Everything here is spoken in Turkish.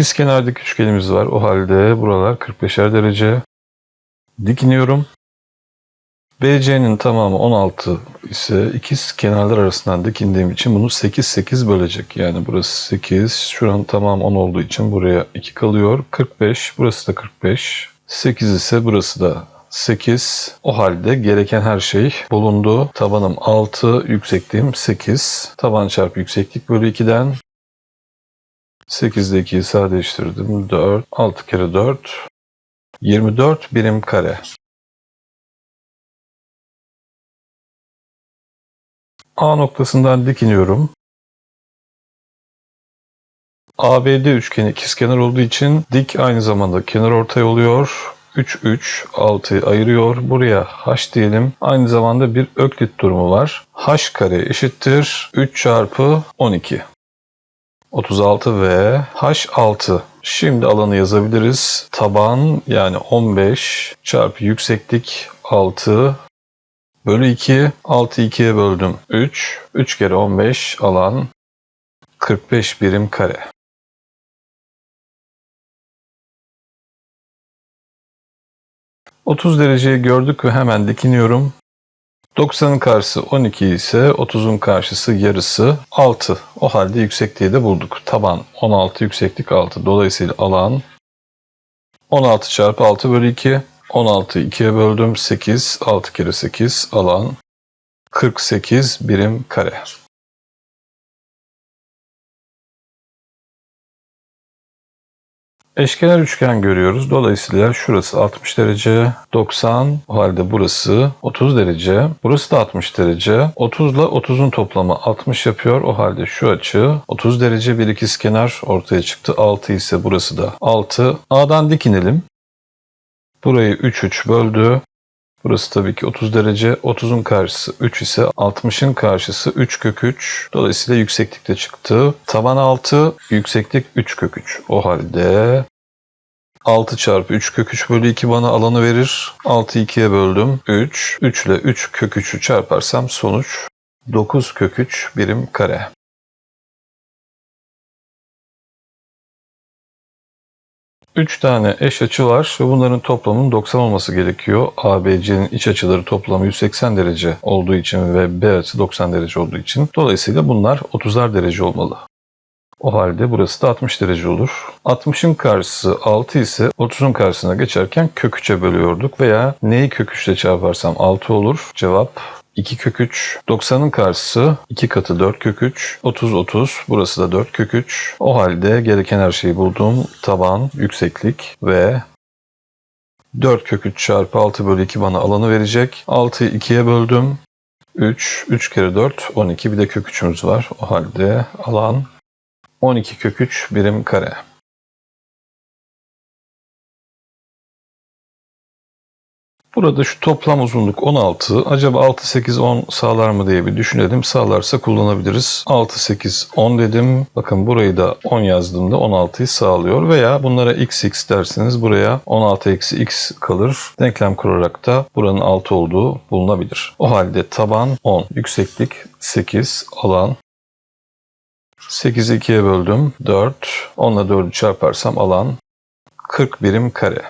İkiz kenardaki üçgenimiz var. O halde buralar 45'er derece. Dik iniyorum. BC'nin tamamı 16 ise ikiz kenarlar arasından dik indiğim için bunu 8 8 bölecek. Yani burası 8, şuranın tamamı 10 olduğu için buraya 2 kalıyor. 45, burası da 45. 8 ise burası da 8. O halde gereken her şey bulundu. Tabanım 6, yüksekliğim 8. Taban çarpı yükseklik bölü 2'den 8'de 2'yi sadeleştirdim. 4, 6 kere 4, 24 birim kare. A noktasından dik iniyorum. ABD üçgeni ikizkenar olduğu için dik aynı zamanda kenar ortay oluyor. 3 3 6'yı ayırıyor. Buraya h diyelim. Aynı zamanda bir öklit durumu var. h kare eşittir 3 çarpı 12. 36 ve h6. Şimdi alanı yazabiliriz. Taban yani 15 çarpı yükseklik 6 bölü 2. 6'yı 2'ye böldüm. 3. 3 kere 15 alan 45 birim kare. ...30 dereceyi gördük ve hemen dikiniyorum. 90'ın karşısı 12 ise 30'un karşısı yarısı 6. O halde yüksekliği de bulduk. Taban 16, yükseklik 6. Dolayısıyla alan 16 çarpı 6 bölü 2. 16'yı 2'ye böldüm. 8, 6 kere 8 alan 48 birim kare. Eşkenar üçgen görüyoruz. Dolayısıyla şurası 60 derece, 90 o halde burası 30 derece, burası da 60 derece. 30 ile 30'un toplamı 60 yapıyor. O halde şu açı 30 derece bir ikizkenar ortaya çıktı. 6 ise burası da 6. A'dan dik inelim. Burayı 3 3 böldü. Burası tabii ki 30 derece. 30'un karşısı 3 ise 60'ın karşısı 3 kök 3. Dolayısıyla yükseklikte çıktı. Taban 6, yükseklik 3 kök 3. O halde 6 çarpı 3 kök 3 bölü 2 bana alanı verir. 6'yı 2'ye böldüm. 3. 3 ile 3 kök 3'ü çarparsam sonuç 9 kök 3 birim kare. Üç tane eş açı var ve bunların toplamının 90 olması gerekiyor. ABC'nin iç açıları toplamı 180 derece olduğu için ve B açısı 90 derece olduğu için. Dolayısıyla bunlar 30'ar derece olmalı. O halde burası da 60 derece olur. 60'ın karşısı 6 ise 30'un karşısına geçerken kök 3'e bölüyorduk veya neyi kök 3 ile çarparsam 6 olur. Cevap 2 kök 3. 90'ın karşısı 2 katı 4 kök 3. 30 30. Burası da 4 kök 3. O halde gereken her şeyi buldum. Taban, yükseklik ve 4 kök 3 çarpı 6 bölü 2 bana alanı verecek. 6'yı 2'ye böldüm. 3, 3 kere 4, 12. Bir de kök 3'ümüz var. O halde alan 12 kök 3 birim kare. Burada şu toplam uzunluk 16. Acaba 6, 8, 10 sağlar mı diye bir düşünelim. Sağlarsa kullanabiliriz. 6, 8, 10 dedim. Bakın burayı da 10 yazdığımda 16'yı sağlıyor. Veya bunlara x, x derseniz buraya 16 eksi x kalır. Denklem kurarak da buranın 6 olduğu bulunabilir. O halde taban 10, yükseklik 8, alan 8'i 2'ye böldüm. 4. 10 ile 4'ü çarparsam alan 40 birim kare.